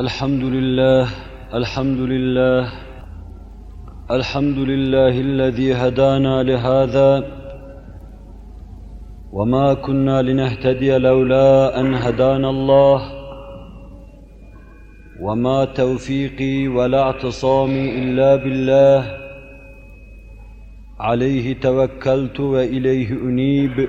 الحمد لله الحمد لله الحمد لله الذي هدانا لهذا وما كنا لنهتدي لولا أن هدانا الله وما توفيقي ولا اعتصامي إلا بالله عليه توكلت وإليه أنيب.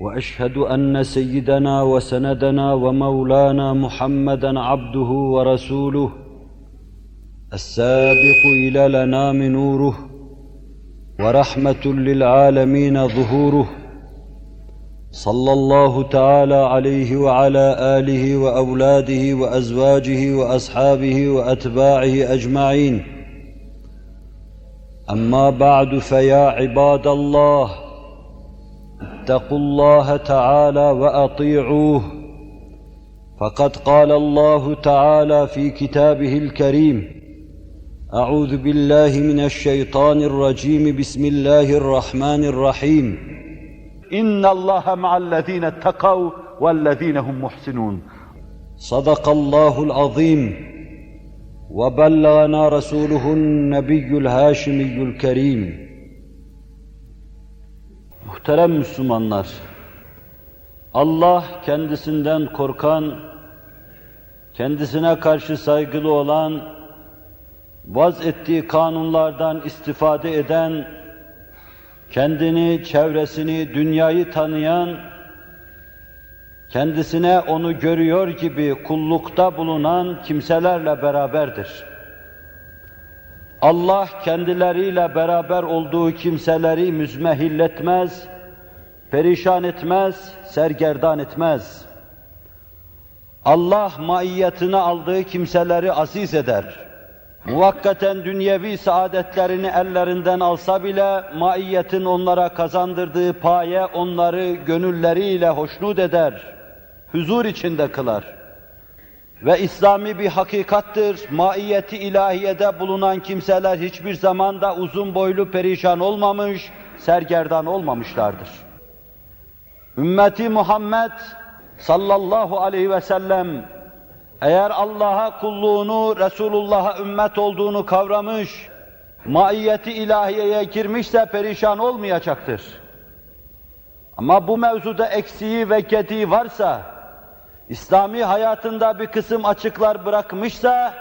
وأشهد أن سيدنا وسندنا ومولانا محمدا عبده ورسوله السابق إلى لنام نوره ورحمة للعالمين ظهوره صلى الله تعالى عليه وعلى آله وأولاده وأزواجه وأصحابه وأتباعه أجمعين. أما بعد فيا عباد الله اتقوا الله تعالى وأطيعوه. فقد قال الله تعالى في كتابه الكريم أعوذ بالله من الشيطان الرجيم بسم الله الرحمن الرحيم. إن الله مع الذين اتقوا والذين هم محسنون. صدق الله العظيم. وبلغنا رسوله النبي الهاشمي الكريم. Muhterem Müslümanlar, Allah kendisinden korkan, kendisine karşı saygılı olan, vaz ettiği kanunlardan istifade eden, kendini, çevresini, dünyayı tanıyan, kendisine onu görüyor gibi kullukta bulunan kimselerle beraberdir. Allah kendileriyle beraber olduğu kimseleri müzmehilletmez, perişan etmez, sergerdan etmez. Allah maiyetine aldığı kimseleri aziz eder. Muvakkaten dünyevi saadetlerini ellerinden alsa bile maiyetin onlara kazandırdığı paye onları gönülleriyle hoşnut eder, huzur içinde kılar. Ve İslami bir hakikattır, maiyeti ilahiyede bulunan kimseler hiçbir zamanda uzun boylu perişan olmamış, sergerdan olmamışlardır. Ümmeti Muhammed sallallahu aleyhi ve sellem eğer Allah'a kulluğunu, Resulullah'a ümmet olduğunu kavramış, maiyeti ilahiyeye girmişse perişan olmayacaktır. Ama bu mevzuda eksiği ve gediği varsa, İslami hayatında bir kısım açıklar bırakmışsa,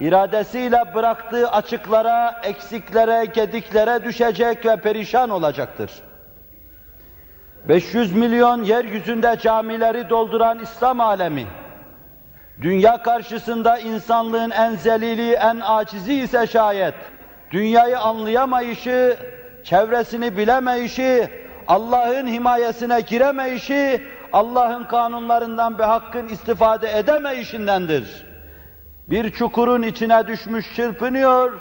iradesiyle bıraktığı açıklara, eksiklere, gediklere düşecek ve perişan olacaktır. 500 milyon yeryüzünde camileri dolduran İslam alemi, dünya karşısında insanlığın en zelili, en acizi ise şayet, dünyayı anlayamayışı, çevresini bilemeyişi, Allah'ın himayesine giremeyişi, Allah'ın kanunlarından bir hakkın istifade edemeyişindendir. Bir çukurun içine düşmüş çırpınıyor,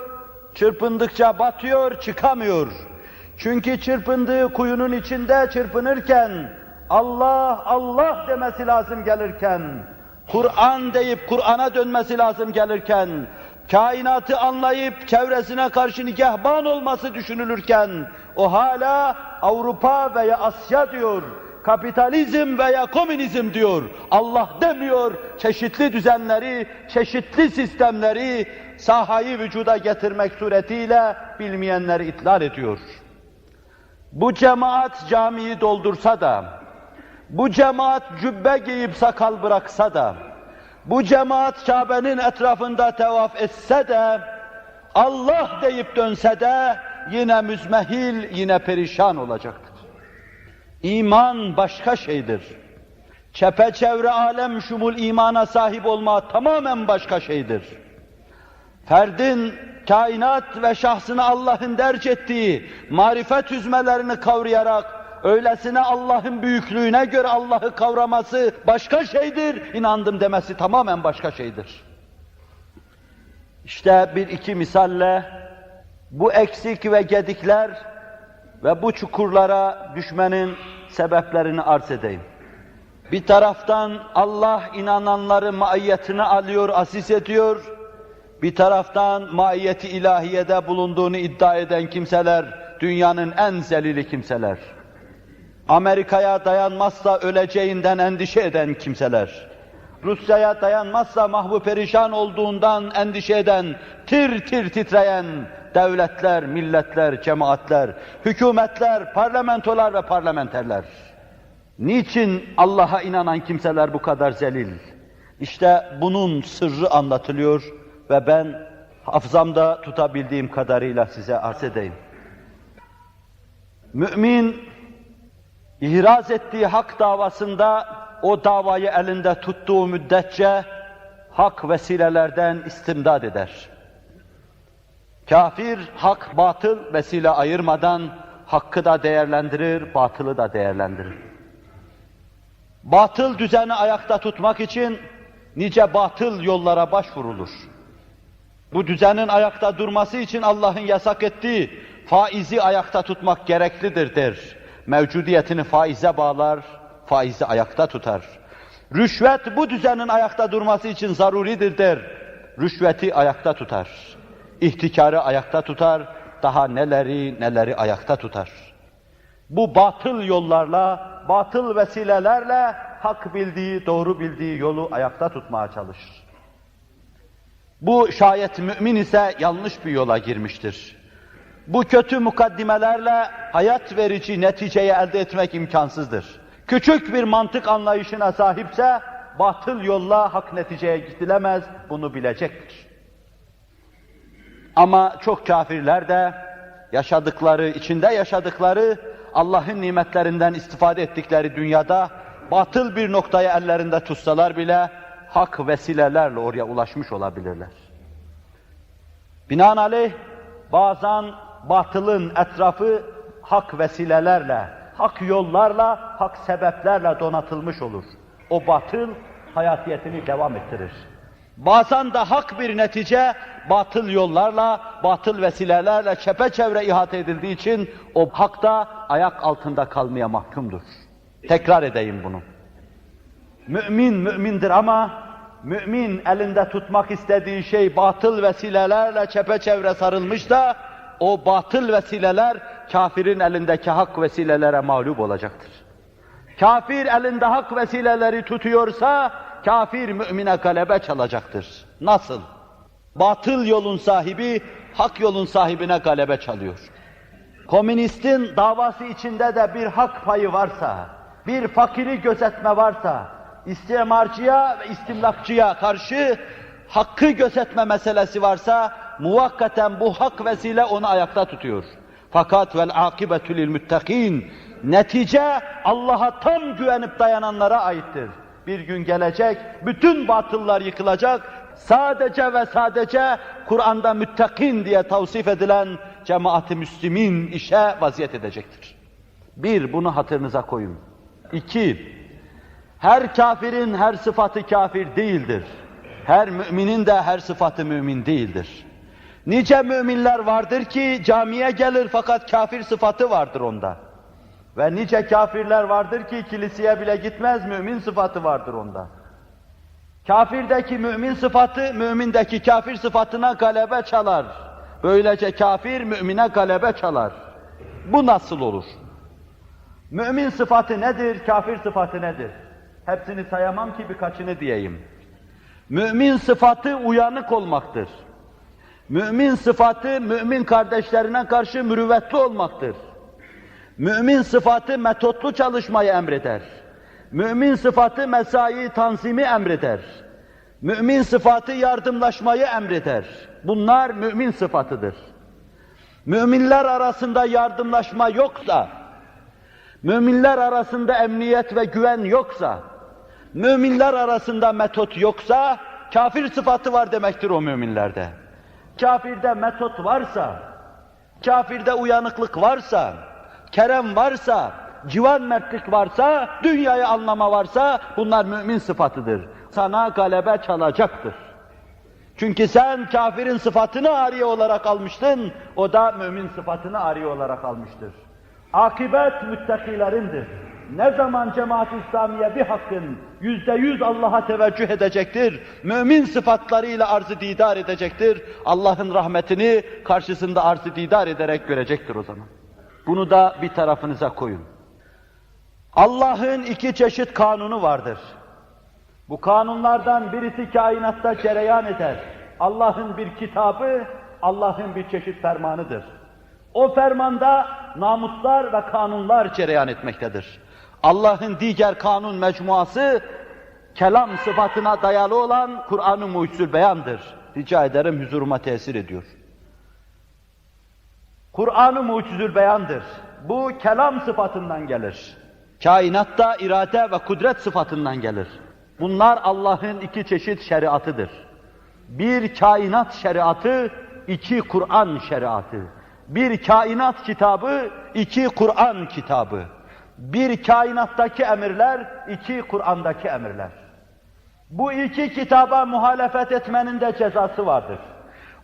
çırpındıkça batıyor, çıkamıyor. Çünkü çırpındığı kuyunun içinde çırpınırken, Allah, Allah demesi lazım gelirken, Kur'an deyip Kur'an'a dönmesi lazım gelirken, kainatı anlayıp çevresine karşı nigahban olması düşünülürken, o hala Avrupa veya Asya diyor, kapitalizm veya komünizm diyor. Allah demiyor, çeşitli düzenleri, çeşitli sistemleri sahayı vücuda getirmek suretiyle bilmeyenleri itlal ediyor. Bu cemaat camiyi doldursa da, bu cemaat cübbe giyip sakal bıraksa da, bu cemaat Kabe'nin etrafında tevaf etse de, Allah deyip dönse de yine müzmehil, yine perişan olacaktır. İman başka şeydir. Çepeçevre alem şumul imana sahip olma tamamen başka şeydir. Ferdin kainat ve şahsını Allah'ın derc ettiği marifet hüzmelerini kavrayarak öylesine Allah'ın büyüklüğüne göre Allah'ı kavraması başka şeydir, inandım demesi tamamen başka şeydir. İşte bir iki misalle bu eksik ve gedikler ve bu çukurlara düşmenin sebeplerini arz edeyim. Bir taraftan Allah inananları maiyetine alıyor, asis ediyor. Bir taraftan maiyeti ilahiyede bulunduğunu iddia eden kimseler, dünyanın en zelili kimseler. Amerika'ya dayanmazsa öleceğinden endişe eden kimseler. Rusya'ya dayanmazsa mahvu perişan olduğundan endişe eden, tir tir titreyen devletler, milletler, cemaatler, hükümetler, parlamentolar ve parlamenterler. Niçin Allah'a inanan kimseler bu kadar zelil? İşte bunun sırrı anlatılıyor ve ben hafızamda tutabildiğim kadarıyla size arz edeyim. Mümin, ihraz ettiği hak davasında o davayı elinde tuttuğu müddetçe hak vesilelerden istimdad eder. Kafir, hak, batıl vesile ayırmadan hakkı da değerlendirir, batılı da değerlendirir. Batıl düzeni ayakta tutmak için nice batıl yollara başvurulur. Bu düzenin ayakta durması için Allah'ın yasak ettiği faizi ayakta tutmak gereklidir der. Mevcudiyetini faize bağlar, faizi ayakta tutar. Rüşvet bu düzenin ayakta durması için zaruridir der. Rüşveti ayakta tutar. İhtikarı ayakta tutar, daha neleri neleri ayakta tutar. Bu batıl yollarla, batıl vesilelerle hak bildiği, doğru bildiği yolu ayakta tutmaya çalışır. Bu şayet mümin ise yanlış bir yola girmiştir. Bu kötü mukaddimelerle hayat verici neticeyi elde etmek imkansızdır. Küçük bir mantık anlayışına sahipse batıl yolla hak neticeye gidilemez, bunu bilecektir. Ama çok kafirler de yaşadıkları, içinde yaşadıkları Allah'ın nimetlerinden istifade ettikleri dünyada batıl bir noktaya ellerinde tutsalar bile hak vesilelerle oraya ulaşmış olabilirler. Binaenaleyh bazen batılın etrafı hak vesilelerle, hak yollarla, hak sebeplerle donatılmış olur. O batıl hayatiyetini devam ettirir. Bazen de hak bir netice batıl yollarla, batıl vesilelerle çepeçevre ihate edildiği için o hak da ayak altında kalmaya mahkumdur. Tekrar edeyim bunu. Mümin mümindir ama mümin elinde tutmak istediği şey batıl vesilelerle çepeçevre sarılmış da o batıl vesileler kafirin elindeki hak vesilelere mağlup olacaktır. Kafir elinde hak vesileleri tutuyorsa kafir mümine galebe çalacaktır. Nasıl? Batıl yolun sahibi hak yolun sahibine galebe çalıyor. Komünistin davası içinde de bir hak payı varsa, bir fakiri gözetme varsa, istimarcıya ve istimlakçıya karşı hakkı gözetme meselesi varsa, muvakkaten bu hak vesile onu ayakta tutuyor. Fakat vel akibetu lil muttakin. Netice Allah'a tam güvenip dayananlara aittir. Bir gün gelecek, bütün batıllar yıkılacak. Sadece ve sadece Kur'an'da müttakin diye tavsif edilen cemaat-i müslimin işe vaziyet edecektir. Bir, bunu hatırınıza koyun. İki, her kafirin her sıfatı kafir değildir. Her müminin de her sıfatı mümin değildir. Nice müminler vardır ki camiye gelir fakat kafir sıfatı vardır onda. Ve nice kafirler vardır ki kiliseye bile gitmez, mümin sıfatı vardır onda. Kafirdeki mümin sıfatı, mümindeki kafir sıfatına galebe çalar. Böylece kafir mümine galebe çalar. Bu nasıl olur? Mümin sıfatı nedir, kafir sıfatı nedir? Hepsini sayamam ki birkaçını diyeyim. Mümin sıfatı uyanık olmaktır. Mümin sıfatı mümin kardeşlerine karşı mürüvvetli olmaktır. Mümin sıfatı metotlu çalışmayı emreder. Mümin sıfatı mesai tanzimi emreder. Mümin sıfatı yardımlaşmayı emreder. Bunlar mümin sıfatıdır. Müminler arasında yardımlaşma yoksa, müminler arasında emniyet ve güven yoksa, müminler arasında metot yoksa, kafir sıfatı var demektir o müminlerde. Kafirde metot varsa, kafirde uyanıklık varsa, kerem varsa, civan mertlik varsa, dünyayı anlama varsa bunlar mümin sıfatıdır. Sana galebe çalacaktır. Çünkü sen kafirin sıfatını ariye olarak almıştın, o da mümin sıfatını ariye olarak almıştır. Akibet müttakilerindir. Ne zaman cemaat-i İslamiye bir hakkın yüzde yüz Allah'a teveccüh edecektir, mümin sıfatlarıyla arzı didar edecektir, Allah'ın rahmetini karşısında arzı didar ederek görecektir o zaman. Bunu da bir tarafınıza koyun. Allah'ın iki çeşit kanunu vardır. Bu kanunlardan birisi kainatta cereyan eder. Allah'ın bir kitabı, Allah'ın bir çeşit fermanıdır. O fermanda namuslar ve kanunlar cereyan etmektedir. Allah'ın diğer kanun mecmuası, kelam sıfatına dayalı olan Kur'an-ı Mucizül Beyan'dır. Rica ederim huzuruma tesir ediyor. Kur'an-ı Mucizül Beyan'dır. Bu kelam sıfatından gelir. Kainatta irade ve kudret sıfatından gelir. Bunlar Allah'ın iki çeşit şeriatıdır. Bir kainat şeriatı, iki Kur'an şeriatı. Bir kainat kitabı, iki Kur'an kitabı. Bir kainattaki emirler, iki Kur'an'daki emirler. Bu iki kitaba muhalefet etmenin de cezası vardır.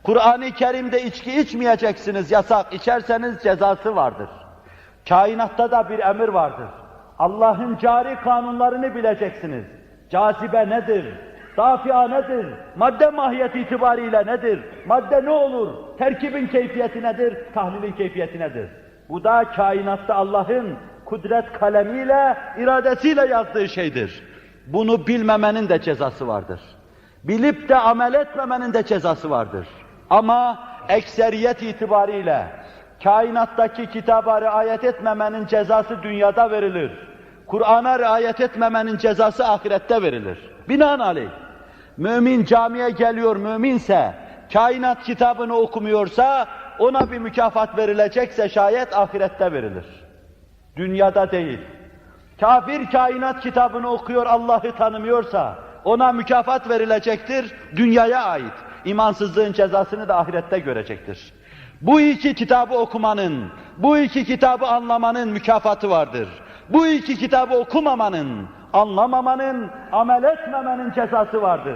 Kur'an-ı Kerim'de içki içmeyeceksiniz, yasak. İçerseniz cezası vardır. Kainatta da bir emir vardır. Allah'ın cari kanunlarını bileceksiniz. Cazibe nedir? Dafia nedir? Madde mahiyeti itibariyle nedir? Madde ne olur? Terkibin keyfiyeti nedir? Tahlilin keyfiyeti nedir? Bu da kainatta Allah'ın kudret kalemiyle, iradesiyle yazdığı şeydir. Bunu bilmemenin de cezası vardır. Bilip de amel etmemenin de cezası vardır. Ama ekseriyet itibariyle kainattaki kitaba riayet etmemenin cezası dünyada verilir. Kur'an'a riayet etmemenin cezası ahirette verilir. Binaenaleyh, mümin camiye geliyor müminse, kainat kitabını okumuyorsa, ona bir mükafat verilecekse şayet ahirette verilir. Dünyada değil. Kafir kainat kitabını okuyor, Allah'ı tanımıyorsa, ona mükafat verilecektir, dünyaya ait. İmansızlığın cezasını da ahirette görecektir. Bu iki kitabı okumanın, bu iki kitabı anlamanın mükafatı vardır. Bu iki kitabı okumamanın, anlamamanın, amel etmemenin cezası vardır.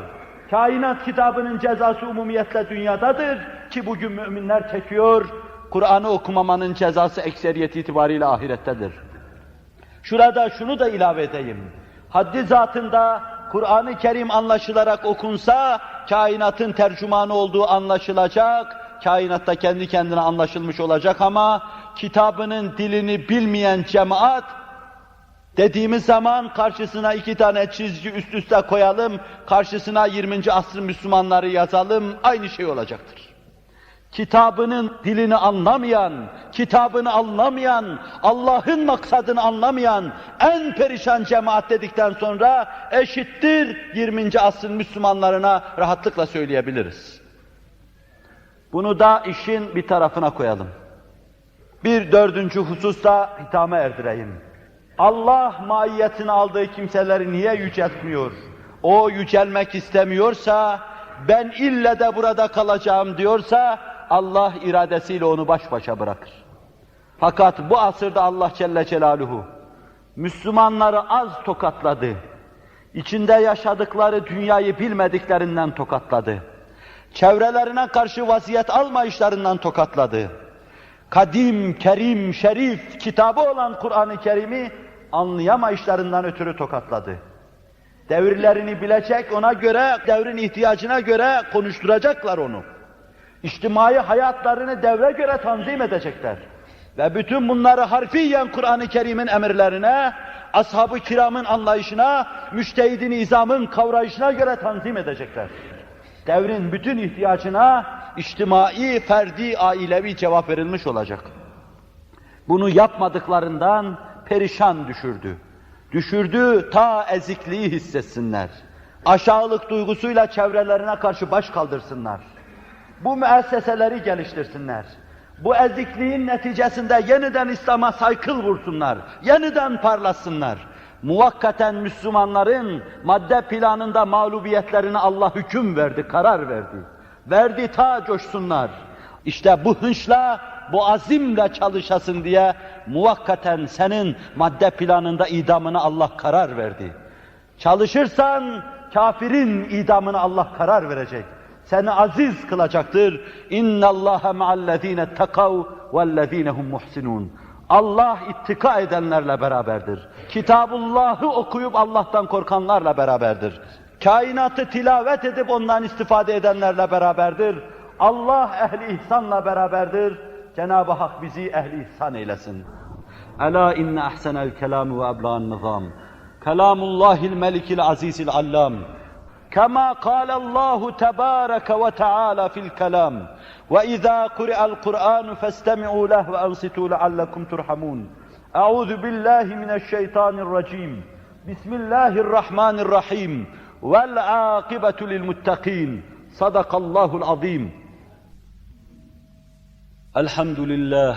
Kainat kitabının cezası umumiyetle dünyadadır ki bugün müminler çekiyor. Kur'an'ı okumamanın cezası ekseriyet itibariyle ahirettedir. Şurada şunu da ilave edeyim. Haddi zatında Kur'an-ı Kerim anlaşılarak okunsa, kainatın tercümanı olduğu anlaşılacak, kainatta kendi kendine anlaşılmış olacak ama kitabının dilini bilmeyen cemaat, dediğimiz zaman karşısına iki tane çizgi üst üste koyalım, karşısına 20. asrın Müslümanları yazalım, aynı şey olacaktır kitabının dilini anlamayan, kitabını anlamayan, Allah'ın maksadını anlamayan en perişan cemaat dedikten sonra eşittir 20. asrın Müslümanlarına rahatlıkla söyleyebiliriz. Bunu da işin bir tarafına koyalım. Bir dördüncü hususta hitama erdireyim. Allah maiyetini aldığı kimseleri niye yüceltmiyor? O yücelmek istemiyorsa, ben ille de burada kalacağım diyorsa, Allah iradesiyle onu baş başa bırakır. Fakat bu asırda Allah Celle Celaluhu Müslümanları az tokatladı. İçinde yaşadıkları dünyayı bilmediklerinden tokatladı. Çevrelerine karşı vaziyet almayışlarından tokatladı. Kadim, kerim, şerif kitabı olan Kur'an-ı Kerim'i anlayamayışlarından ötürü tokatladı. Devirlerini bilecek, ona göre, devrin ihtiyacına göre konuşturacaklar onu içtimai hayatlarını devre göre tanzim edecekler. Ve bütün bunları harfiyen Kur'an-ı Kerim'in emirlerine, ashab-ı kiramın anlayışına, müştehid-i nizamın kavrayışına göre tanzim edecekler. Devrin bütün ihtiyacına içtimai, ferdi, ailevi cevap verilmiş olacak. Bunu yapmadıklarından perişan düşürdü. Düşürdü ta ezikliği hissetsinler. Aşağılık duygusuyla çevrelerine karşı baş kaldırsınlar bu müesseseleri geliştirsinler. Bu ezikliğin neticesinde yeniden İslam'a saykıl vursunlar, yeniden parlasınlar. Muvakkaten Müslümanların madde planında mağlubiyetlerine Allah hüküm verdi, karar verdi. Verdi ta coşsunlar. İşte bu hınçla, bu azimle çalışasın diye muvakkaten senin madde planında idamını Allah karar verdi. Çalışırsan kafirin idamını Allah karar verecek. Seni aziz kılacaktır. İnna Allaha ma'allezine takav vellezine hum muhsinun. Allah ittika edenlerle beraberdir. Kitabullah'ı okuyup Allah'tan korkanlarla beraberdir. Kainatı tilavet edip ondan istifade edenlerle beraberdir. Allah ehli ihsanla beraberdir. Cenab-ı Hak bizi ehli ihsan eylesin. Ela inne ahsenel kelamı ve ebla'n nizam. Kelamullahil melikil azizil allam. كما قال الله تبارك وتعالى في الكلام وإذا قرئ القرآن فاستمعوا له وأنصتوا لعلكم ترحمون. أعوذ بالله من الشيطان الرجيم. بسم الله الرحمن الرحيم. والعاقبة للمتقين. صدق الله العظيم. الحمد لله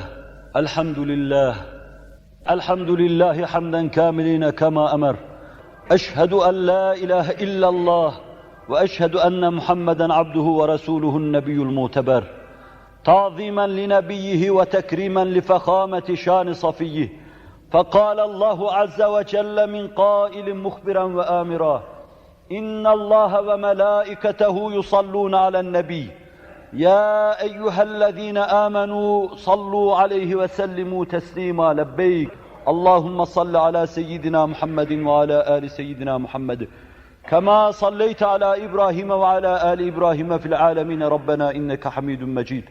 الحمد لله الحمد لله حمدا كاملين كما أمر. أشهد أن لا إله إلا الله وأشهد أن محمدا عبده ورسوله النبي المعتبر تعظيما لنبيه وتكريما لفخامة شان صفيه. فقال الله عز وجل من قائل مخبرا وامرا إن الله وملائكته يصلون على النبي. يا أيها الذين آمنوا صلوا عليه وسلموا تسليما لبيك. اللهم صل على سيدنا محمد وعلى آل سيدنا محمد. كما صليت على إبراهيم وعلى آل إبراهيم في العالمين. ربنا إنك حميد مجيد.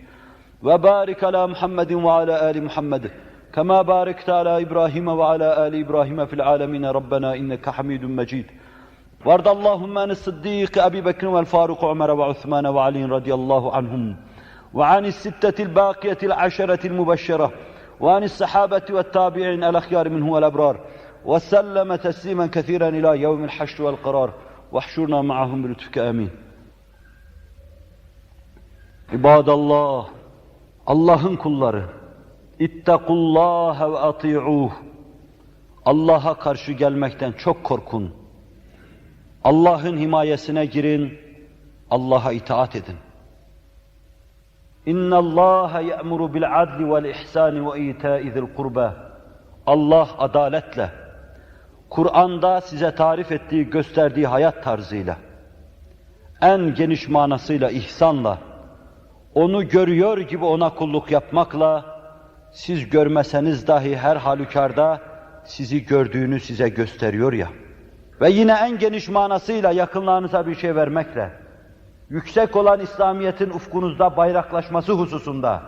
وبارك على محمد وعلى آل محمد. كما باركت على إبراهيم وعلى آل إبراهيم في العالمين. ربنا إنك حميد مجيد. وارض اللهم عن الصديق أبي بكر والفاروق عمر وعثمان وعلي رضي الله عنهم. وعن الستة الباقية العشرة المبشرة. وعن الصحابه والتابعين الاخيار منه والابرار وسلم تسليما كثيرا الى يوم الحشر والقرار واحشرنا معهم بلطفك امين عباد الله Allah'ın kulları ittakullaha ve ati'uh Allah'a karşı gelmekten çok korkun. Allah'ın himayesine girin, Allah'a itaat edin. İnna Allah ya'muru bil adli vel ihsani ve ita'i zil kurba. Allah adaletle, Kur'an'da size tarif ettiği, gösterdiği hayat tarzıyla, en geniş manasıyla ihsanla, onu görüyor gibi ona kulluk yapmakla, siz görmeseniz dahi her halükarda sizi gördüğünü size gösteriyor ya. Ve yine en geniş manasıyla yakınlarınıza bir şey vermekle, yüksek olan İslamiyet'in ufkunuzda bayraklaşması hususunda,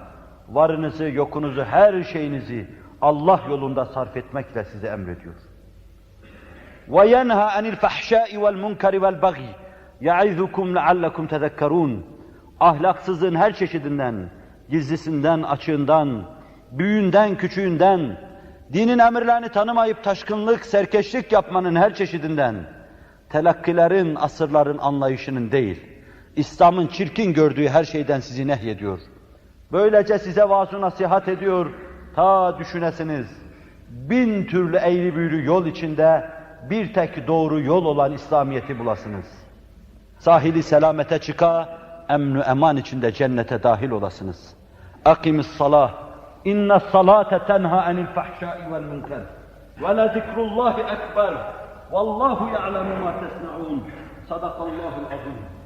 varınızı, yokunuzu, her şeyinizi Allah yolunda sarf etmekle size emrediyor. وَيَنْهَا عَنِ الْفَحْشَاءِ وَالْمُنْكَرِ وَالْبَغْيِ يَعِذُكُمْ لَعَلَّكُمْ تَذَكَّرُونَ Ahlaksızlığın her çeşidinden, gizlisinden, açığından, büyüğünden, küçüğünden, dinin emirlerini tanımayıp taşkınlık, serkeşlik yapmanın her çeşidinden, telakkilerin, asırların anlayışının değil, İslam'ın çirkin gördüğü her şeyden sizi nehyediyor. Böylece size vaaz nasihat ediyor, ta düşünesiniz, bin türlü eğri büğrü yol içinde bir tek doğru yol olan İslamiyet'i bulasınız. Sahili selamete çıka, emnu eman içinde cennete dahil olasınız. Akimis salah, inne salate tenha anil fahşai vel münker. Ve le zikrullahi ekber. Vallahu ya'lemu ma tesna'un. Sadakallahul azim.